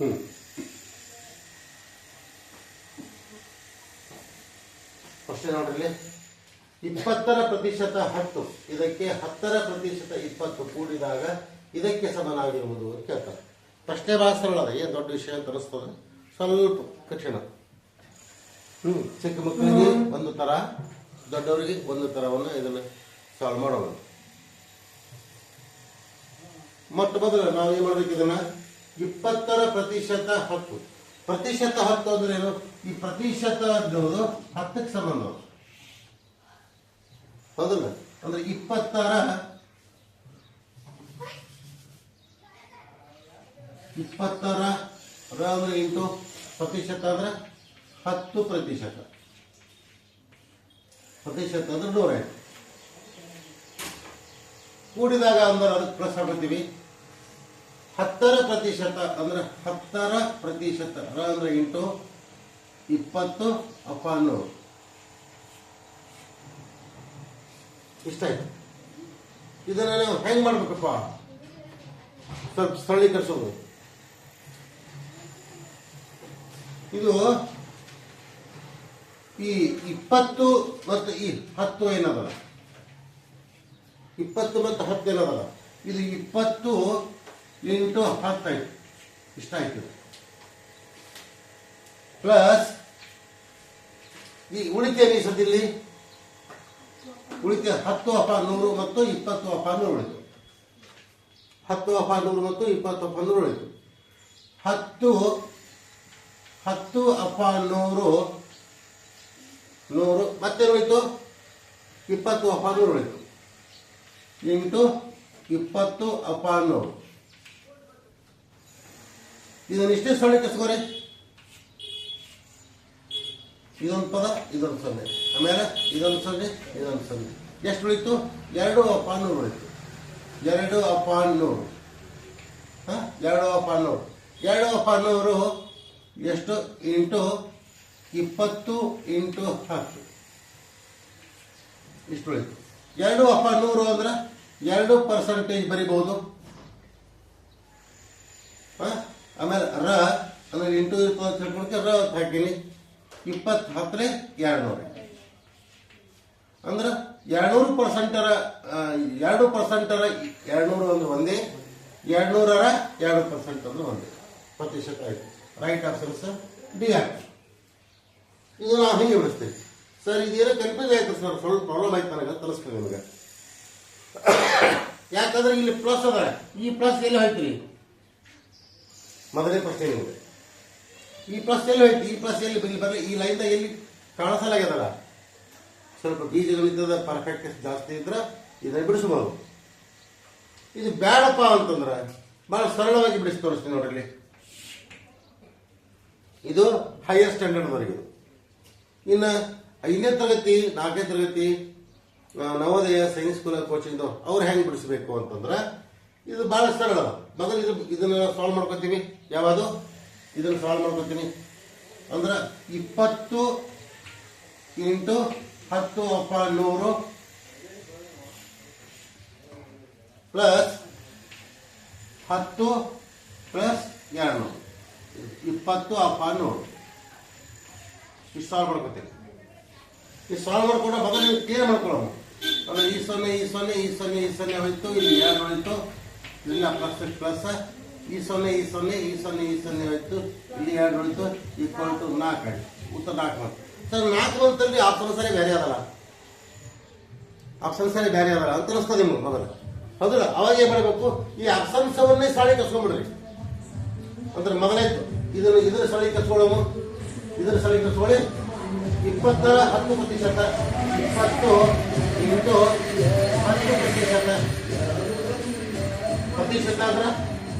ಹ್ಞೂ ಅಷ್ಟೇ ನೋಡ್ರಿ. ಇಪ್ಪತ್ತರ ಪ್ರತಿಶತ ಹತ್ತು ಇದಕ್ಕೆ ಹತ್ತರ ಪ್ರತಿಶತ ಇಪ್ಪತ್ತು ಕೂಡಿದಾಗ ಇದಕ್ಕೆ ಸಮನಾಗಿರುವುದು ಅಂತ ಕೇಳ್ತಾರೆ. ಪ್ರಶ್ನೆ ಭಾಳ ಸರಳ ಏನು ದೊಡ್ಡ ವಿಷಯ ಅಂತ ಅನಿಸ್ತದೆ? ಸ್ವಲ್ಪ ಕಠಿಣ. ಹ್ಞೂ ಚಿಕ್ಕ ಮಕ್ಕಳಿಗೆ ಒಂದು ಥರ ದೊಡ್ಡವರಿಗೆ ಒಂದು ಥರವನ್ನು ಇದನ್ನು ಸಾಲ್ವ್ ಮಾಡೋಣ ಮೊಟ್ಟ ಮೊದಲು ನಾವು ಏನು ಮಾಡಬೇಕು ಇದನ್ನ? ಇಪ್ಪತ್ತರ ಪ್ರತಿಶತ ಹತ್ತು ಪ್ರತಿಶತ ಹತ್ತು ಅಂದ್ರೆ ಏನು? ಈ ಪ್ರತಿಶತ ಅನ್ನೋದು ಹತ್ತಕ್ಕೆ ಸಂಬಂಧ ಹೌದಲ್ಲ ಅಂದ್ರೆ ಇಪ್ಪತ್ತರ ಇಪ್ಪತ್ತರ ರ ಅಂದ್ರೆ ಇಂಟು ಪ್ರತಿಶತ ಅಂದ್ರೆ ಹತ್ತು ಪ್ರತಿಶತ. ಪ್ರತಿಶತ ಅಂದ್ರೆ ನೂರ ಕೂಡಿದಾಗ ಅಂದ್ರೆ ಅದಕ್ಕೆ ಪ್ಲಸ್ ಹಾಕೋತೀವಿ ಹತ್ತರ ಪ್ರತಿಶತ ಅಂದ್ರೆ ಹತ್ತರ ಪ್ರತಿಶತ, ರ ಅಂದ್ರೆ ಇಂಟು ಇಪ್ಪತ್ತು ಅಪಾನು ನೂರು ಇಷ್ಟ ಆಯ್ತು ಇದನ್ನ ನಾವು ಹೆಂಗ್ ಮಾಡ್ಬೇಕಪ್ಪ? ಸ್ವಲ್ಪ ಸ್ಥಳೀಕರಿಸೋದು. ಇದು ಈ ಇಪ್ಪತ್ತು ಮತ್ತು ಈ ಹತ್ತು ಏನದಲ್ಲ? ಇಪ್ಪತ್ತು ಮತ್ತು ಹತ್ತು ಏನದಲ್ಲ? ಇದು ಇಪ್ಪತ್ತು ಇಂಟು ಇಷ್ಟ ಆಯ್ತು ಪ್ಲಸ್ ಈ ಉಳಿಕೆ ಮೀಸದಿಲ್ಲಿ ಉಳಿಕೆ ಹತ್ತು ಅಪ ನೂರು ಮತ್ತು ಇಪ್ಪತ್ತು ಅಪ ನೂರು ಉಳಿತು. ಹತ್ತು ಅಪ ನೂರು ಮತ್ತು ಇಪ್ಪತ್ತು ಅಪ ನೂರು ಉಳಿತು. ಹತ್ತು ಹತ್ತು ಅಪ ನೂರು ನೂರು ಮತ್ತೆ ಉಳಿತು? ಇಪ್ಪತ್ತು ಅಪ ನೂರು ಉಳಿತು. ಇಂಟು ಇಪ್ಪತ್ತು ಅಪ ನೂರು. ಇದನ್ನಿಷ್ಟೇ ಸೊಳ್ಳೆ ಕಸ್ಕೋರಿ ಇದೊಂದು ಪದ, ಇದೊಂದು ಸೊನ್ನೆ ಆಮೇಲೆ ಇದೊಂದು ಸೊನ್ನೆ ಇದೊಂದು ಸೊನ್ನೆ ಎಷ್ಟು ಉಳಿತು? ಎರಡು ಅಪ ನೂರು ಉಳಿತು. ಎರಡು ಅಪ ನೂರು ಹಾಂ? ಎರಡು ಅಪ ನೂರು ಎರಡು ಅಪ ನೂರು ಎಷ್ಟು? ಇಂಟು ಇಪ್ಪತ್ತು ಇಂಟು ಹತ್ತು. ಇಷ್ಟು ಉಳಿತು. ಎರಡು ಅಪ ನೂರು ಅಂದ್ರೆ ಎರಡು ಪರ್ಸೆಂಟೇಜ್ ಬರಿಬಹುದು. ಹಾಂ? ಆಮೇಲೆ ರ ಅಂದ್ರೆ ಇಂಟು ಇರ್ತದೆ ರ ಅಂತ ಹಾಕೀನಿ. ಇಪ್ಪತ್ತು ಹತ್ತರೆ ಎರಡು ಅಂದ್ರೆ ಎರಡ್ನೂರು ಪರ್ಸೆಂಟರ ಎರಡು ಪರ್ಸೆಂಟರ ಎರಡ್ನೂರು ಒಂದು ಒಂದೇ ಎರಡ್ನೂರರ ಎರಡು ಪರ್ಸೆಂಟ್ ಅಂದ್ರೆ ಒಂದೇ ಪ್ರತಿಶತ ಆಯ್ತು. Right option sir D option ಇದು ನಾವು ಹಿಂಗೆ ಬಿಡಿಸ್ತೀವಿ. ಸರ್ ಇದೇನೋ ಕನ್ಫ್ಯೂಸ್ ಆಯ್ತು ಸರ್ ಸ್ವಲ್ಪ ಪ್ರಾಬ್ಲಮ್ ಆಯ್ತು ನನಗೆ ತಲುಪಿಸ್ತೀವಿ ನಿಮಗೆ. ಯಾಕಂದ್ರೆ ಇಲ್ಲಿ ಪ್ಲಸ್ ಅದ. ಈ ಪ್ಲಸ್ ಎಲ್ಲಿ ಹೋಯ್ತು ಮೊದಲನೇ ಪ್ರಶ್ನೆ ನಿಮಗೆ. ಈ ಪ್ಲಸ್ ಎಲ್ಲಿ ಹೋಯ್ತು ಈ ಪ್ಲಸ್ ಎಲ್ಲಿ ಇಲ್ಲಿ ಬರಲಿ. ಈ ಲೈನ್ ಎಲ್ಲಿ ಕಾಣಿಸಲಾಗ್ಯದಲ್ಲ? ಸ್ವಲ್ಪ ಬೀಜಗಳಿದ್ದ ಪರ್ಫೆಕ್ಟ್ ಜಾಸ್ತಿ ಇದ್ರೆ ಇದನ್ನ ಬಿಡಿಸ್ಬೋದು ಇದು ಬೇಡಪ್ಪ ಅಂತಂದ್ರೆ ಬಹಳ ಸರಳವಾಗಿ ಬಿಡಿಸಿ ತೋರಿಸ್ತೀನಿ ನೋಡ್ರಿ. ಇದು ಹೈಯರ್ ಸ್ಟ್ಯಾಂಡರ್ಡ್ವರೆಗೆ ಇನ್ನು ಐದನೇ ತರಗತಿ, ನಾಲ್ಕನೇ ತರಗತಿ ನವೋದಯ ಸೈನ್ಸ್ ಸ್ಕೂಲ್ ಕೋಚಿಂಗ್ ಅವ್ರು ಹೆಂಗೆ ಬಿಡಿಸ್ಬೇಕು ಅಂತಂದ್ರೆ ಇದು ಬಹಳ ಸರಳ. ಮೊದಲು ಇದು ಇದನ್ನ ಸಾಲ್ವ್ ಮಾಡ್ಕೊತೀವಿ ಯಾವುದು? ಇದನ್ನ ಸಾಲ್ವ್ ಮಾಡ್ಕೊತೀನಿ. ಅಂದ್ರೆ ಇಪ್ಪತ್ತು ಇಂಟು ಹತ್ತು ಅಪ್ಪ ನೂರು ಪ್ಲಸ್ ಹತ್ತು ಪ್ಲಸ್ ಎರಡು. ಇಪ್ಪತ್ತು ಅಪ್ಪ ನೂರು. ಇಷ್ಟು ಸಾಲ್ವ್ ಮಾಡ್ಕೊತೀನಿ. ಈ ಸಾಲ್ವ್ ಮಾಡ್ಕೊಂಡು ಮೊದಲು ಕ್ಲಿಯರ್ ಮಾಡ್ಕೊಳ್ಳೋಣ. ಅಂದ್ರೆ ಈ ಸೊನ್ನೆ ಈ ಸೊನ್ನೆ ಈ ಸೊನ್ನೆ ಈ ಸೊನ್ನೆ ಹೋಯ್ತು, ಇಲ್ಲಿ ಎರಡು ಹೋಯ್ತು. ಇಲ್ಲ ಪ್ಲಸ್ ಪ್ಲಸ್ ಈ ಸೊನ್ನೆ ಈ ಸೊನ್ನೆ ಈ ಸೊನ್ನೆ ಈ ಸೊನ್ನೆ ಹೋಯ್ತು ಇಲ್ಲಿ ಎರಡು ಹೋಯ್ತು ಈಕ್ವಲ್ ಟು ನಾಲ್ಕು ಆಯ್ತು. ಉತ್ತರ ನಾಲ್ಕು ಬಂತು ಸರ್, ನಾಲ್ಕು ಅಂತಂದ್ರೆ ಆಪ್ಷನ್ ಸರಿ ಬೇರೆ ಅದಲ್ಲ. ಆಪ್ಷನ್ ಸರಿ ಬೇರೆ ಅದಲ್ಲ. ಅಂತ ಅನಿಸ್ತದೆ ನಿಮ್ಗೆ ಮೊದಲು ಹೌದಲ್ಲ? ಅವಾಗ ಏನ್ ಮಾಡಬೇಕು? ಈ ಅಪ್ಸಂಸವನ್ನೇ ಸಾಳಿ ಕಸ್ಕೊಂಡ್ಬಿಡ್ರಿ. ಅಂದ್ರೆ ಮೊದಲಾಯ್ತು. ಇದನ್ನು ಇದರ ಸಳಿ ಕಸ್ಕೊಳ್ಳೋ ಇದರ ಸಳಿ ಕಸ್ಕೊಳ್ಳಿ. ಇಪ್ಪತ್ತರ ಹತ್ತು ಪ್ರತಿಶತ. ಇಪ್ಪತ್ತು ಇಂಟು ಹತ್ತು ಪ್ರತಿಶತ. ಪ್ರತಿಶತ ಅಂದ್ರೆ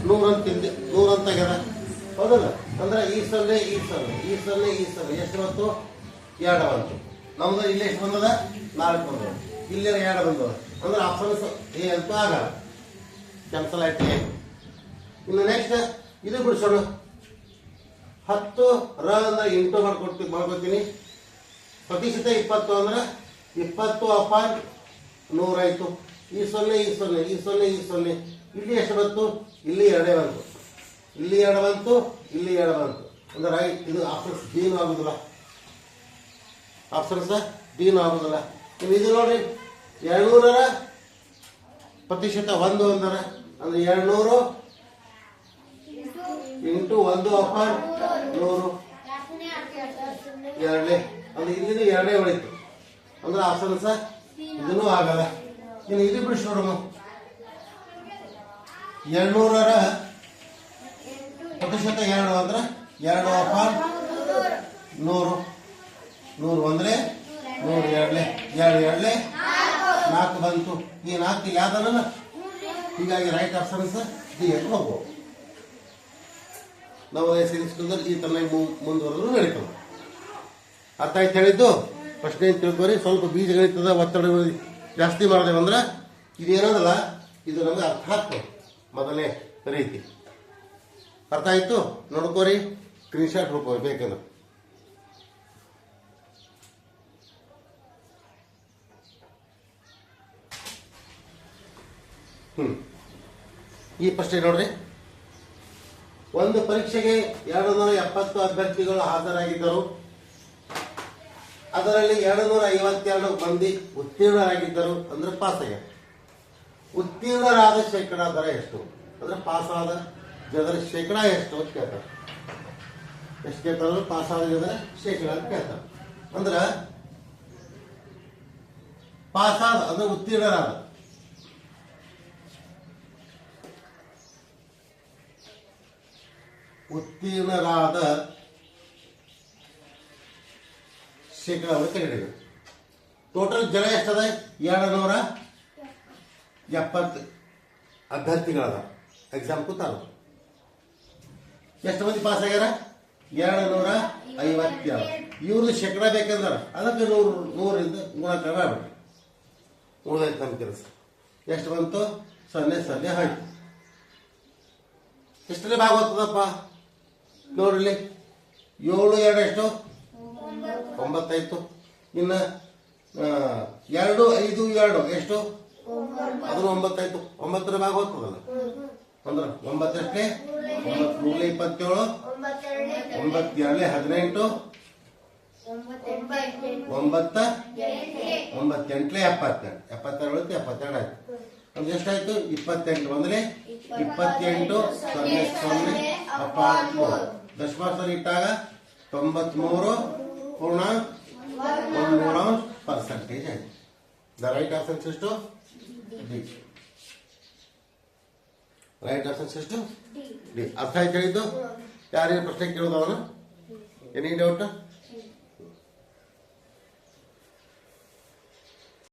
ನೂರಂತ ತಿಂದೆ, ನೂರಂತ ಆಗ್ಯದ. ಹೌದಲ್ಲ? ಅಂದ್ರೆ ಈ ಸೊನ್ನೆ ಈ ಸೊನ್ನೆ ಈ ಸೊನ್ನೆ ಈ ಸಲ ಎಷ್ಟು ಬಂತು? ಎರಡು ಬಂತು. ನಮ್ದು ಇಲ್ಲಿ ಎಷ್ಟು ಬಂದದ? ನಾಲ್ಕು ಬಂದದ. ಇಲ್ಲಿ ಎರಡು ಬಂದದ. ಅಂದ್ರೆ ಆಪ್ಷನ್ಸ್ ಏ ಅಂತ ಆಗಲ್ಲ. ಕ್ಯಾನ್ಸಲ್ ಆಯ್ತು. ಇನ್ನು ನೆಕ್ಸ್ಟ್ ಇದು ಬಿಡಿಸೋಣ. ಹತ್ತು, ರ ಅಂದ್ರೆ ಇಂಟು ಮಾಡ್ಕೊಡ್ತಿ ಮಾಡ್ಕೊತೀನಿ. ಪ್ರತಿಶತ ಇಪ್ಪತ್ತು ಅಂದ್ರೆ ಇಪ್ಪತ್ತು ಅಪಾಯಿಂಟ್ ನೂರಾಯ್ತು. ಈ ಸೊನ್ನೆ ಈ ಸೊನ್ನೆ ಈ ಸೊನ್ನೆ ಈ ಸೊನ್ನೆ. ಇಲ್ಲಿ ಎಷ್ಟು ಬಂತು? ಇಲ್ಲಿ ಎರಡೇ ಬಂತು. ಇಲ್ಲಿ ಎರಡು ಬಂತು, ಇಲ್ಲಿ ಎರಡು ಬಂತು. ಅಂದ್ರೆ ರೈಟ್ ಇದು ಆಪ್ಷನ್ಸ್ ಬೀನ್ ಆಗುದಿಲ್ಲ. ಆಪ್ಷನ್ಸ್ ಬೀನ್ ಆಗುದಿಲ್ಲ. ನೀವು ಇದು ನೋಡಿ ಎರಡ್ನೂರರ ಪ್ರತಿಶತ ಒಂದು ಅಂದರೆ ಅಂದ್ರೆ ಎರಡ್ನೂರು ಇಂಟು ಒಂದು ಅಪಾನ್ ನೂರು. ಎರಡನೇ, ಅಂದ್ರೆ ಇಲ್ಲಿ ಎರಡೇ ಉಳಿತು. ಅಂದ್ರೆ ಆಪ್ಷನ್ಸ್ ಇದನ್ನೂ ಆಗಲ್ಲ. ಇನ್ನು ಇದು ಬಿಡಿಸಿ ನೋಡಮ್ಮ. ಎರಡ್ನೂರರ ಪ್ರತಿಶತ ಎರಡು ಅಂದ್ರೆ ಎರಡು ಅಪಾನ್ ನೂರು. ನೂರು ಅಂದ್ರೆ ನೂರು ಎರಡ್ಲೆ. ಎರಡು ಎರಡ್ಲೆ. ನಾಲ್ಕು ಬಂತು. ಈ ನಾಲ್ಕು ಯಾವ್ದಲ್ಲ ಹೀಗಾಗಿ ರೈಟ್ ಆಪ್ಷನ್ ಡಿ ಅಂತ ಹೋಗ್ಬೋದು ನಾವು ಸೇರಿಸ್ಕೊಂಡ್ರೆ ಈ ತನ್ನ ಮುಂದುವರೆದು ನಡೀತದೆ. ಅರ್ಥ ಆಯ್ತು ಹೇಳಿದ್ದು, ಪ್ರಶ್ನೆ ಏನು ತಿಳ್ಕೊರಿ? ಸ್ವಲ್ಪ ಬೀಜಗಳಿರ್ತದೆ ಒತ್ತಡ ಜಾಸ್ತಿ ಮಾಡಿದೆವಂದ್ರೆ ಇದೇನದಲ್ಲ, ಇದು ನಮಗೆ ಅರ್ಥ ಆಗ್ತದೆ. ಮೊದಲನೇ ರೀತಿ ಅರ್ಥ ಆಯ್ತು? ನೋಡ್ಕೋರಿ. ಸ್ಕ್ರೀನ್ಶಾಟ್ ರೂಪ ಬೇಕಂದ್ರೆ ಹ್ಮ್. ಈ ಪ್ರಶ್ನೆ ನೋಡ್ರಿ. ಒಂದು ಪರೀಕ್ಷೆಗೆ ಎರಡು ನೂರ ಎಪ್ಪತ್ತು ಅಭ್ಯರ್ಥಿಗಳು ಹಾಜರಾಗಿದ್ದರು. ಅದರಲ್ಲಿ ಎರಡು ನೂರ ಐವತ್ತೆರಡು ಮಂದಿ ಉತ್ತೀರ್ಣರಾಗಿದ್ದರು ಅಂದ್ರೆ ಪಾಸ್ ಆಗ್ಯಾರ. ಉತ್ತೀರ್ಣರಾದ ಶೇಕಡಾ ದರ ಎಷ್ಟು? ಅಂದ್ರೆ ಪಾಸ್ ಆದ ಜನರ ಶೇಕಡಾ ಎಷ್ಟು ಅಂತ ಕೇಳ್ತಾರೆ. ಎಷ್ಟು ಕೇಳ್ತಾರೆ? ಪಾಸ್ ಆದ ಜನರ ಶೇಕಡಾ ಅಂತ ಕೇಳ್ತಾರೆ. ಅಂದ್ರ ಪಾಸ್ ಆದ, ಅಂದ್ರೆ ಉತ್ತೀರ್ಣರಾದ. ಉತ್ತೀರ್ಣರಾದ ಶೇಕಡ ತೆಗೆದಿದೆ ಟೋಟಲ್ ಜನ ಎಷ್ಟದ? ಎರಡು ನೂರ ಎಪ್ಪತ್ತು ಅಭ್ಯರ್ಥಿಗಳದ. ಎಕ್ಸಾಮ್ ಕೂತಾರ ಎಷ್ಟು ಮಂದಿ ಪಾಸ್ ಆಗ್ಯಾರ? ಎರಡು ನೂರ ಐವತ್ತೇಳು ಇವ್ರದ್ದು ಶೇಕಡ ಬೇಕಂದ್ರೆ ಅದಕ್ಕೆ ನೂರು ನೂರಿಂದ ಗುಣಾಕಾರ ಆಗ್ಬಿಟ್ಟು ಉಳಿದೈತೆ ನಮ್ಮ ಕೆಲಸ ಎಷ್ಟು ಬಂತು? ಸೊನ್ನೆ ಸೊನ್ನೆ ಹಾಕಿ ಎಷ್ಟನೇ ಭಾಗ ಹೋಗ್ತದಪ್ಪ ನೋಡ್ರಿ. ಏಳು ಎರಡು ಎಷ್ಟು? ಒಂಬತ್ತಾಯ್ತು ಇನ್ನು ಎರಡು ಐದು ಎರಡು. ಎಷ್ಟು? ಅದನ್ನು ಒಂಬತ್ತಾಯ್ತು. ಒಂಬತ್ತರ ಭಾಗ ಹೋಗ್ತದಲ್ಲ? ಅಂದ್ರ ಒಂಬತ್ತಷ್ಟೇ ಒಂಬತ್ತು ಮೂರನೇ ಇಪ್ಪತ್ತೇಳು? ಒಂಬತ್ತೆರಡನೇ ಹದಿನೆಂಟು? ಒಂಬತ್ತ? ಒಂಬತ್ತೆಂಟ್ಲೆ ಎಪ್ಪತ್ತೆರಡು. ಎಪ್ಪತ್ತೆರಡು ಎಪ್ಪತ್ತೆರಡು ಆಯ್ತು. ಅಂದ್ರೆ ಎಷ್ಟಾಯ್ತು? ಇಪ್ಪತ್ತೆಂಟು ಅಂದ್ರೆ ಇಪ್ಪತ್ತೆಂಟು ಸೊನ್ನೆ ಸೊನ್ನೆ ಅಪ್ಪತ್ಮೂರು ದಶಮಾಂಶ ಇಟ್ಟಾಗ ತೊಂಬತ್ಮೂರು ಪೂರ್ಣ ಒಂದು ಪರ್ಸೆಂಟೇಜ್ ಆಯ್ತು. ದ ರೈಟ್ ಆನ್ಸರ್ ಎಷ್ಟು ಡಿ ರೈಟ್ ಆನ್ಸರ್ ಎಷ್ಟು ಡಿ ಅರ್ಥ ಆಯ್ತು ಹೇಳಿದ್ದು ಯಾರೇನು ಪ್ರಶ್ನೆ ಕೇಳೋದವನು ಎನಿ ಡೌಟ್